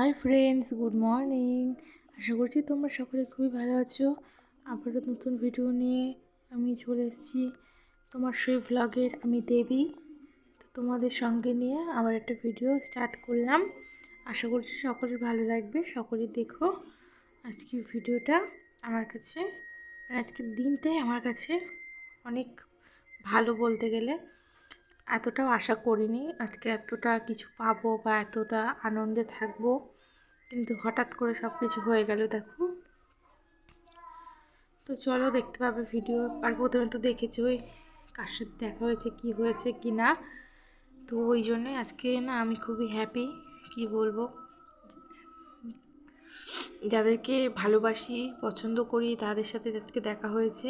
High friends good morning আশা করছি তোমরা সকলে খুবই ভালো আছো। আবারও নতুন ভিডিও নিয়ে আমি চলে এসেছি তোমার সেই ভ্লগের আমি দেবী। তোমাদের সঙ্গে নিয়ে আবার একটা ভিডিও স্টার্ট করলাম। আশা করছি সকলের ভালো লাগবে সকলে দেখো আজকে ভিডিওটা আমার কাছে আজকের দিনটাই আমার কাছে অনেক ভালো বলতে গেলে। এতটাও আশা করিনি আজকে এতটা কিছু পাবো বা এতটা আনন্দে থাকব। কিন্তু হঠাৎ করে সব কিছু হয়ে গেল, দেখো। তো চলো দেখতে পাবে ভিডিও আর প্রথমে তো দেখেছ ওই কার সাথে দেখা হয়েছে, কি হয়েছে, কি না। তো ওই জন্যই আজকে না আমি খুবই হ্যাপি কি বলব। যাদেরকে ভালোবাসি, পছন্দ করি, তাদের সাথে আজকে দেখা হয়েছে।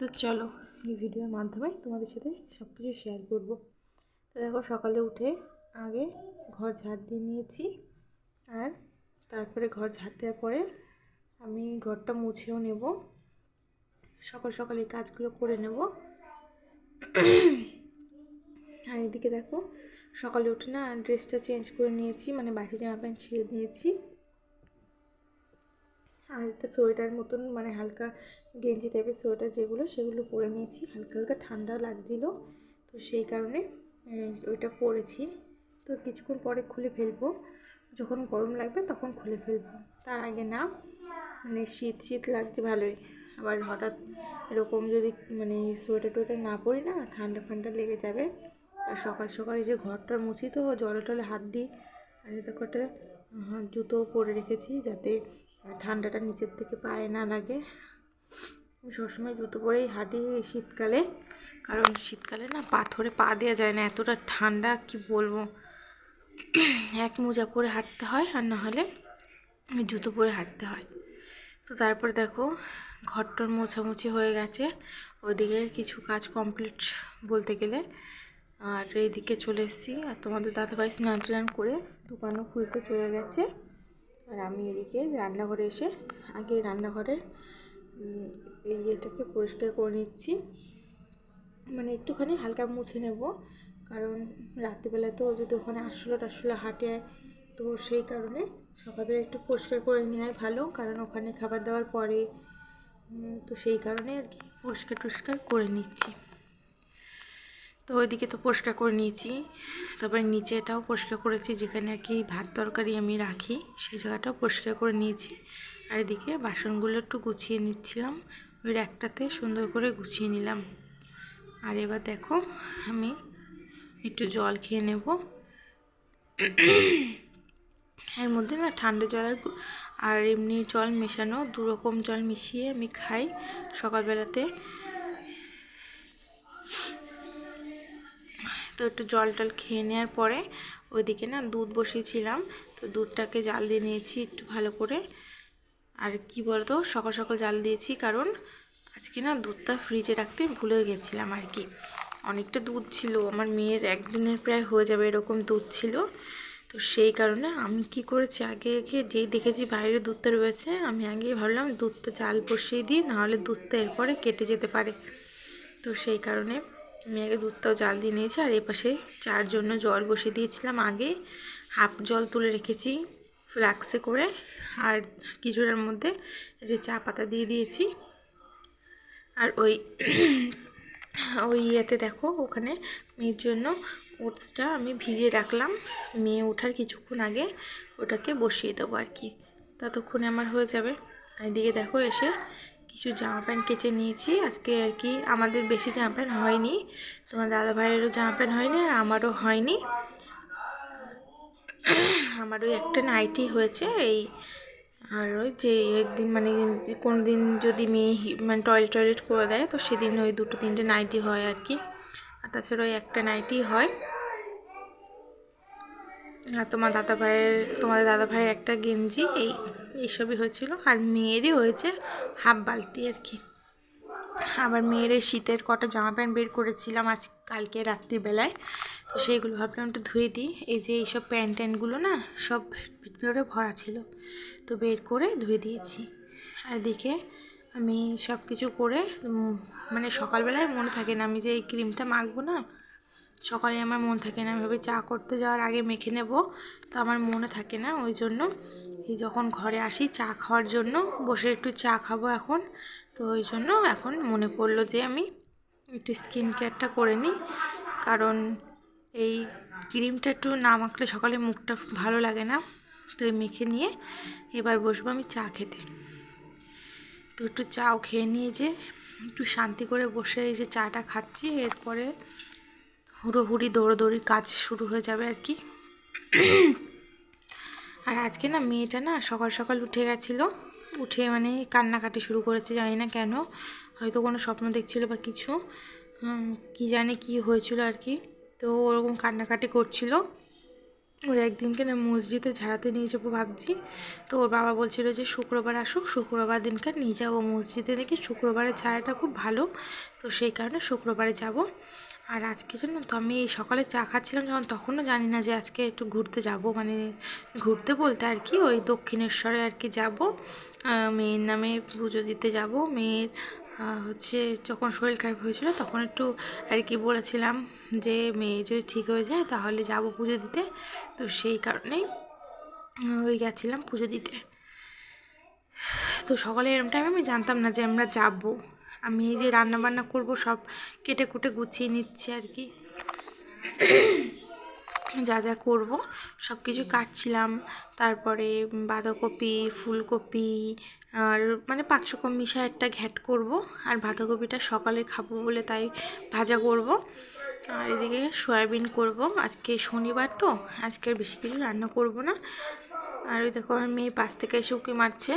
তো চলো এই ভিডিওর মাধ্যমে তোমাদের সাথে সব কিছু শেয়ার করব। তো দেখো সকালে উঠে আগে ঘর ঝাড় দিয়ে নিয়েছি। আর তারপরে ঘর ঝাড় দেওয়ার পরে আমি ঘরটা মুছেও নেব। সকাল সকাল এই কাজগুলো করে নেব। আর এদিকে দেখো, সকালে উঠে না ড্রেসটা চেঞ্জ করে নিয়েছি মানে বাসি জামা প্যান্ট ছেড়ে দিয়েছি আর একটা সোয়েটার মতন মানে হালকা গেঞ্জি টাইপের সোয়েটার যেগুলো, সেগুলো পরে নিয়েছি। হালকা হালকা ঠান্ডা লাগছিল, তো সেই কারণে ওইটা পরেছি। তো কিছুক্ষণ পরে খুলে ফেলব। যখন গরম লাগবে তখন খুলে ফেলব। তার আগে না মানে শীত শীত লাগছে ভালোই। আবার হঠাৎ এরকম যদি মানে সোয়েটার টোয়েটার না পরি না, ঠান্ডা ফান্ডা লেগে যাবে। আর সকাল সকাল যে ঘরটা মুছি তো, জলে টলে হাত দিই। আর দেখো একটা জুতো পরে রেখেছি যাতে ঠান্ডাটা নিচের থেকে পায়ে না লাগে। আমি সবসময় জুতো পরেই হাঁটি শীতকালে। কারণ শীতকালে না পাথরে পা দেওয়া যায় না, এতটা ঠান্ডা, কি বলব? এক মোজা পরে হাঁটতে হয় আর না হলে জুতো পরে হাঁটতে হয়। তো তারপরে দেখো ঘরটর মোছামুছি হয়ে গেছে। ওইদিকে কিছু কাজ কমপ্লিট বলতে গেলে। আর এইদিকে চলে এসেছি। আর তোমাদের দাদাভাই স্নান টান করে দোকানও খুলতে চলে গেছে। আর আমি এদিকে রান্নাঘরে এসে আগে রান্নাঘরে এই ইয়েটাকে পরিষ্কার করে নিচ্ছি। মানে একটুখানি হালকা মুছে নেব। কারণ রাত্রিবেলা তো যদি ওখানে আসলো টাসলো হাঁটে, তো সেই কারণে সকালবেলা একটু পরিষ্কার করে নেওয়াই ভালো, কারণ ওখানে খাবার দাবার পরে তো সেই কারণে আর কি পরিষ্কার টরিষ্কার করে নিচ্ছি। তো ওইদিকে তো পরিষ্কার করে নিয়েছি, তারপরে নিচেটাও পরিষ্কার করেছি, যেখানে আর কি ভাত তরকারি আমি রাখি, সেই জায়গাটাও পরিষ্কার করে নিয়েছি। আর এদিকে বাসনগুলো একটু গুছিয়ে নিচ্ছিলাম, ওই একটাতে সুন্দর করে গুছিয়ে নিলাম। আর এবার দেখো আমি একটু জল খেয়ে নেব। এর মধ্যে না ঠান্ডা জল আর এমনি জল মেশানো, দু রকম জল মিশিয়ে আমি খাই সকালবেলাতে। তো একটু জল টল খেয়ে নেওয়ার পরে ওইদিকে না দুধ বসিয়েছিলাম, তো দুধটাকে জাল দিয়ে নিয়েছি একটু ভালো করে। আর কি বলতো, সকাল সকাল জাল দিয়েছি কারণ আজকে না দুধটা ফ্রিজে রাখতে ভুলে গেছিলাম আর কি। অনেকটা দুধ ছিল। আমার মেয়ের একদিনের প্রায় হয়ে যাবে এরকম দুধ ছিল। তো সেই কারণে আমি কি করেছি? আগে আগে যেই দেখেছি বাইরে দুধটা রয়েছে, আমি আগেই ভাবলাম দুধটা জাল বসিয়ে দিই, নাহলে দুধটা এরপরে কেটে যেতে পারে। তো সেই কারণে আমি আগে দুধটাও জাল দিয়ে নিয়েছি, আর এপাশে চার জন্য জল বসিয়ে দিয়েছিলাম আগে। হাফ জল তুলে রেখেছি ফ্লাক্সে করে, আর কিছুটার মধ্যে যে চা পাতা দিয়ে দিয়েছি। আর ওই ওই ইয়েতে দেখো, ওখানে মেয়ের জন্য ওটসটা আমি ভিজিয়ে রাখলাম। মেয়ে ওঠার কিছুক্ষণ আগে ওটাকে বসিয়ে দেবো আর কি। ততক্ষণে আমার হয়ে যাবে। এদিকে দেখো এসে কিছু জামা প্যান্ট কেচে নিয়েছি। আজকে আর কি আমাদের বেশি জামা প্যান্ট হয়নি। তোমার দাদা ভাইয়েরও জামা প্যান্ট হয়নি আর আমারও হয়নি। আমারও একটা নাইটি হয়েছে, এই আর ওই যে একদিন মানে কোনো দিন যদি মেয়ে মানে টয়লেট টয়লেট করে দেয়, তো সেদিন ওই দুটো তিনটে নাইটি হয় আর কি। আর তাছাড়া ওই একটা নাইটি হয়। আর তোমার দাদা ভাইয়ের, তোমাদের দাদা ভাইয়ের একটা গেঞ্জি, এই, এইসবই হয়েছিল। আর মেয়েরই হয়েছে হাফ বালতি আর কি। আবার মেয়ের শীতের কটা জামা প্যান্ট বের করেছিলাম আজ কালকে রাত্রিবেলায়। তো সেইগুলো ভাবলাম একটু ধুয়ে দিই। এই যে এইসব প্যান্ট ট্যান্টগুলো না, সব ভিতরে ভরা ছিল। তো বের করে ধুয়ে দিয়েছি। আর দেখে আমি সব কিছু করে মানে সকালবেলায় মনে থাকে না আমি যে এই ক্রিমটা মাখবো না, সকালে আমার মন থাকে না। ভাবে চা করতে যাওয়ার আগে মেখে নেব। তো আমার মনে থাকে না ওই জন্য। এই যখন ঘরে আসি চা খাওয়ার জন্য, বসে একটু চা খাব এখন। তো ওই জন্য এখন মনে পড়ল যে আমি একটু স্কিন কেয়ারটা করে নিই। কারণ এই ক্রিমটা একটু না মাখলে সকালে মুখটা ভালো লাগে না। তো মেখে নিয়ে এবার বসবো আমি চা খেতে। তো একটু চাও খেয়ে নিয়ে যে একটু শান্তি করে বসে এই যে চাটা খাচ্ছি। এরপরে হুড়োহুড়ি দৌড়োদৌড়ি কাজ শুরু হয়ে যাবে আর কি। আর আজকে না মেয়েটা না সকাল সকাল উঠে গেছিল। উঠে মানে কান্নাকাটি শুরু করেছে, জানি না কেন। হয়তো কোনো স্বপ্ন দেখছিল বা কিছু। কি জানে কি হয়েছিল আর কি। তো ওরকম কান্নাকাটি করছিল। ওর একদিনকে না মসজিদে ঝাড়াতে নিয়ে যাব ভাবছি। তো ওর বাবা বলছিল যে, শুক্রবার আসুক শুক্রবার দিনকার নিয়ে যাব মসজিদে দেখি শুক্রবারের ছায়াটা খুব ভালো। তো সেই কারণে শুক্রবারে যাব। আর আজকে জন্য তো আমি এই সকালে চা খাচ্ছিলাম যখন, তখনও জানি না যে আজকে একটু ঘুরতে যাব। মানে ঘুরতে বলতে আর কি, ওই দক্ষিণেশ্বরে আর কি যাব। মেয়ের নামে পুজো দিতে যাব। মেয়ের হচ্ছে যখন শরীর খারাপ হয়েছিল তখন একটু আর কি বলেছিলাম যে, মেয়ে যদি ঠিক হয়ে যায় তাহলে যাব পুজো দিতে। তো সেই কারণেই ওই গেছিলাম পুজো দিতে। তো সকালে এরম টাইমে আমি জানতাম না যে আমরা যাব। আমি এই যে রান্না বান্না করব, সব কেটে কুটে গুছিয়ে নিচ্ছি আর কি। যা যা করব, সব কিছু কাটছিলাম। তারপরে বাঁধাকপি, ফুলকপি, আর মানে পাঁচ রকম মিশা একটা ঘ্যাট করব, আর বাঁধাকপিটা সকালে খাব বলে তাই ভাজা করব। আর এদিকে সয়াবিন করব, আজকে শনিবার তো, আজকে বেশি কিছু রান্না করব না। আর ওই দেখো, আমার মেয়ে পাশ থেকে এসে উঁকি মারছে।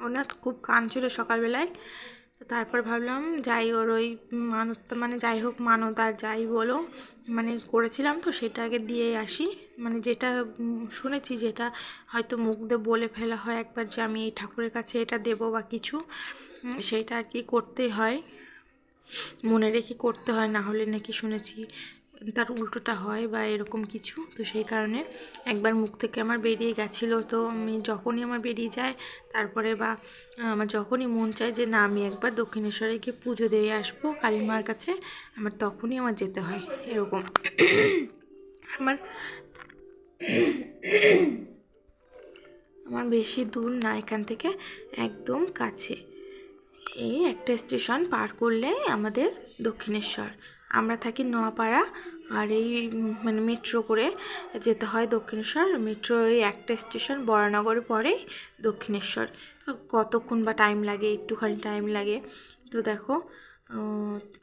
ওনার খুব কান ছিল সকালবেলায়। তো তারপর ভাবলাম যাই ওর ওই মানত মানে যাই হোক মানত আর যাই বলো মানে করেছিলাম তো সেটা আগে দিয়ে আসি। মানে যেটা শুনেছি যেটা হয়তো মুখ দিয়ে বলে ফেলা হয় একবার যে আমি এই ঠাকুরের কাছে এটা দেব বা কিছু সেটা আর কি করতে হয়। মনে রেখে করতে হয়, না হলে নাকি শুনেছি তার উল্টোটা হয় বা এরকম কিছু, তো সেই কারণে একবার মুখ থেকে আমার বেরিয়ে গেছিল। তো আমি যখনই আমার বেরিয়ে যায়, তারপরে বা আমার যখনই মন চায় যে না, আমি একবার দক্ষিণেশ্বরে গিয়ে পুজো দিয়ে আসব, কালীমার কাছে, আমার তখনই আমার যেতে হয়, এরকম। আমার আমার বেশি দূর না, এখান থেকে একদম কাছে। এই একটা স্টেশন পার করলে আমাদের দক্ষিণেশ্বর। আমরা থাকি নোয়াপাড়া আর এই মানে মেট্রো করে যেতে হয় দক্ষিণেশ্বর। মেট্রো এই একটা স্টেশন বরানগরে পরেই দক্ষিণেশ্বর। কতক্ষণ বা টাইম লাগে? একটুখানি টাইম লাগে। তো দেখো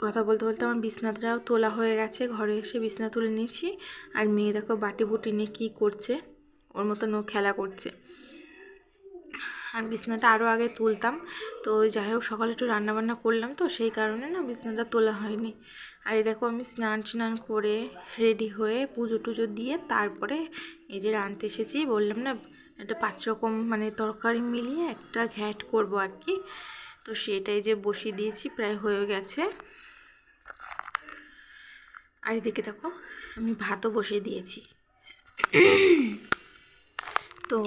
কথা বলতে বলতে আমার বিছনাটাও তোলা হয়ে গেছে। ঘরে এসে বিছনা তুলে নিয়েছি। আর মেয়ে দেখো বাটি বুটি নিয়ে কী করছে? ওর মতন ও খেলা করছে। আর বিছনাটা আরও আগে তুলতাম। তো যাই হোক, সকালে একটু রান্নাবান্না করলাম তো, সেই কারণে না বিছনাটা তোলা হয়নি। আর এই দেখো আমি স্নান স্নান করে রেডি হয়ে পুজো টুজো দিয়ে তারপরে এই যে রাঁধতে এসেছি, বললাম না একটা পাঁচ রকম মানে তরকারি মিলিয়ে একটা ঘ্যাট করব আর কি। তো সেটাই যে বসিয়ে দিয়েছি, প্রায় হয়ে গেছে। আর এদিকে দেখো, আমি ভাতও বসিয়ে দিয়েছি। তো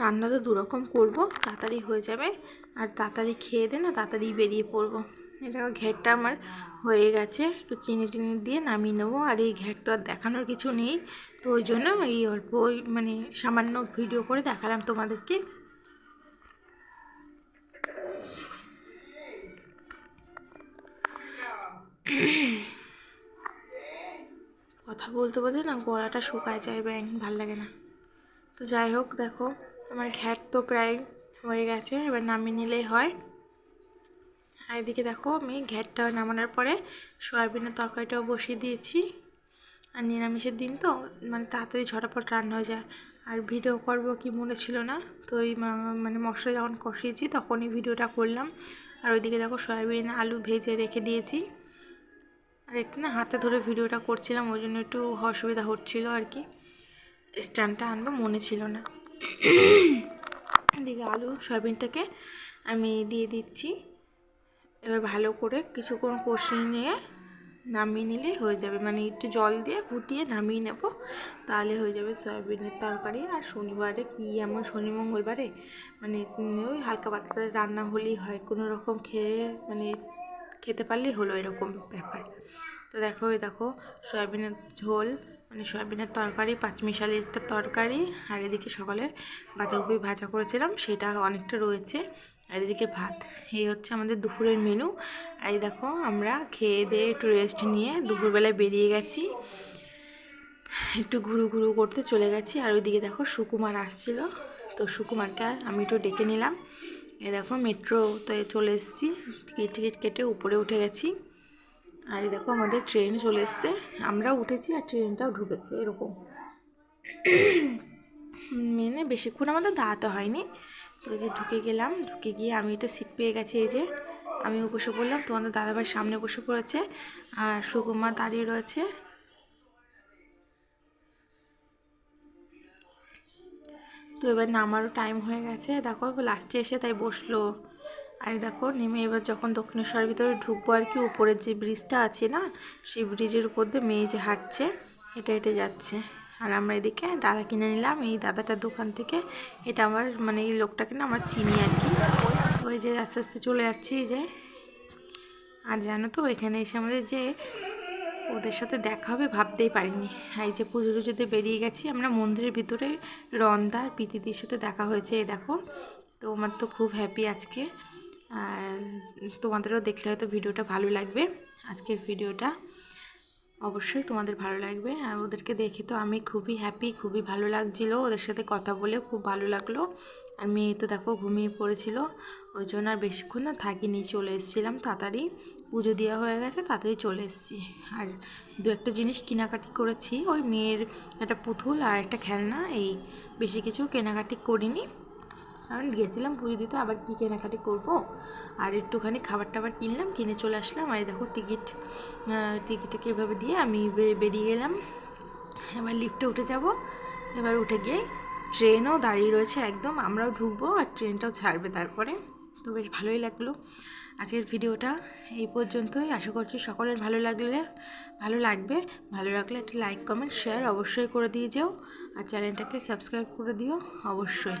রান্না তো দুরকম করব, তাড়াতাড়ি হয়ে যাবে। আর তাড়াতাড়ি খেয়ে দে না, তাড়াতাড়ি বেরিয়ে পড়ব। এটা ঘেরটা আমার হয়ে গেছে, একটু চিনি টিনি দিয়ে নামিয়ে নেব। আর এই ঘের তো আর দেখানোর কিছু নেই, তো ওই জন্য এই অল্প মানে সামান্য ভিডিও করে দেখালাম তোমাদেরকে। কথা বলতে বলতে না গলাটা শুকায় যায়, ব্যাং, ভালো লাগে না। তো যাই হোক, দেখো, আমার ঘ্যাট তো প্রায় হয়ে গেছে, এবার নামিয়ে নিলেই হয়। আর এদিকে দেখো, আমি ঘ্যাটটা নামানোর পরে সয়াবিনের তরকারিটাও বসিয়ে দিয়েছি। আর নিরামিষের দিন তো মানে তাড়াতাড়ি ঝটাপট রান্না হয়ে যায়। আর ভিডিও করব কি মনে ছিল না, তো ওই মানে মশলা যখন কষিয়েছি তখনই ভিডিওটা করলাম। আর ওইদিকে দেখো, সয়াবিন, আলু ভেজে রেখে দিয়েছি। আর একটু না হাতে ধরে ভিডিওটা করছিলাম, ওই জন্য একটু অসুবিধা হচ্ছিল আর কি। স্ট্যান্ডটা আনব, মনে ছিল না। এদিকে আলু, সয়াবিনটাকে আমি দিয়ে দিচ্ছি। এবার ভালো করে কিছুক্ষণ কষিয়ে নিয়ে নামিয়ে নিলে হয়ে যাবে। মানে একটু জল দিয়ে ফুটিয়ে নামিয়ে নেব, তাহলে হয়ে যাবে সয়াবিনের তরকারি। আর শনিবারে কী এমন শনি মঙ্গলবারে? মানে ওই হালকা পাতলা রান্না হলেই হয়। কোনো রকম খেয়ে মানে খেতে পারলেই হলো এরকম ব্যাপার। তো দেখো, এই দেখো, সয়াবিনের ঝোল মানে সয়াবিনের তরকারি পাঁচমিশালির একটা তরকারি, আর এদিকে সকালে বাঁধাকপি ভাজা করেছিলাম, সেটা অনেকটা রয়েছে। আর এদিকে ভাত, এই হচ্ছে আমাদের দুপুরের মেনু আর এই দেখো, আমরা খেয়ে দিয়ে একটু রেস্ট নিয়ে দুপুরবেলায় বেরিয়ে গেছি। একটু ঘুরু ঘুরু করতে চলে গেছি, আর ওইদিকে দেখো সুকুমার আসছিল। তো সুকুমারকে আমি একটু ডেকে নিলাম। এই দেখো মেট্রোতে চলে এসেছি, টিকিট টিকিট কেটে উপরে উঠে গেছি। আর দেখো আমাদের ট্রেন চলে এসছে। আমরাও উঠেছি আর ট্রেনটাও ঢুকেছে, এরকম। মেনে বেশিক্ষণ আমাদের দাঁড়াতে হয়নি। তো যে ঢুকে গেলাম, ঢুকে গিয়ে আমি একটা সিট পেয়ে গেছি, এই যে আমিও বসে পড়লাম, তোমাদের দাদাভাই সামনে বসে পড়েছে আর সুকুমার দাঁড়িয়ে রয়েছে। তো এবার নামারও টাইম হয়ে গেছে, দেখো লাস্টে এসে তাই বসল। আর দেখো, নেমে এবার যখন দক্ষিণেশ্বরের ভিতরে ঢুকবো আর কি উপরের যে ব্রিজটা আছে না, সেই ব্রিজের উপর দিয়ে মেয়ে যে হাঁটছে এটা হেঁটে যাচ্ছে। আর আমরা এদিকে ডালা কিনে নিলাম, এই দাদাটার দোকান থেকে এটা আমার মানে এই লোকটাকে না আমার চিনি আর কি। ওই যে আস্তে আস্তে চলে যাচ্ছি যে। আর জানো তো, এখানে এসে আমাদের যে ওদের সাথে দেখা হবে ভাবতেই পারিনি। এই যে পুজো টুজোতে বেরিয়ে গেছি, আমরা মন্দিরের ভিতরে রন্দা আর সাথে দেখা হয়েছে, এই দেখো। তো আমার তো খুব হ্যাপি আজকে। আর তোমাদেরও দেখলে হয়তো ভিডিওটা ভালো লাগবে। আজকের ভিডিওটা অবশ্যই তোমাদের ভালো লাগবে। আর ওদেরকে দেখে তো আমি খুবই হ্যাপি খুবই ভালো লাগছিল। ওদের সাথে কথা বলে খুব ভালো লাগল। আর মেয়ে তো দেখো ঘুমিয়ে পড়েছিল। ওই জন্য আর বেশিক্ষণ না থাকিনি, চলে এসেছিলাম তাড়াতাড়ি। পুজো দেওয়া হয়ে গেছে, তাড়াতাড়ি চলে এসেছি। আর দু একটা জিনিস কেনাকাটি করেছি। ওই মেয়ের একটা পুতুল আর একটা খেলনা, এই বেশি কিছু কেনাকাটি করিনি। কারণ গেছিলাম পুজো দিতে, আবার কী কেনাকাটি করব? আর একটুখানি খাবার টাবার কিনলাম, কিনে চলে আসলাম। আর দেখো টিকিট টিকিটটাকে এভাবে দিয়ে আমি বেরিয়ে গেলাম। এবার লিফটে উঠে যাব। এবার উঠে গিয়ে ট্রেনও দাঁড়িয়ে রয়েছে একদম, আমরাও ঢুকবো আর ট্রেনটাও ছাড়বে তারপরে। তো বেশ ভালোই লাগল আজকের ভিডিওটা। এই পর্যন্তই। আশা করছি সকলের ভালো লাগলে, ভালো লাগবে। ভালো লাগলে একটা লাইক কমেন্ট শেয়ার অবশ্যই করে দিয়ে যেও। আর চ্যানেলটাকে সাবস্ক্রাইব করে দিও অবশ্যই।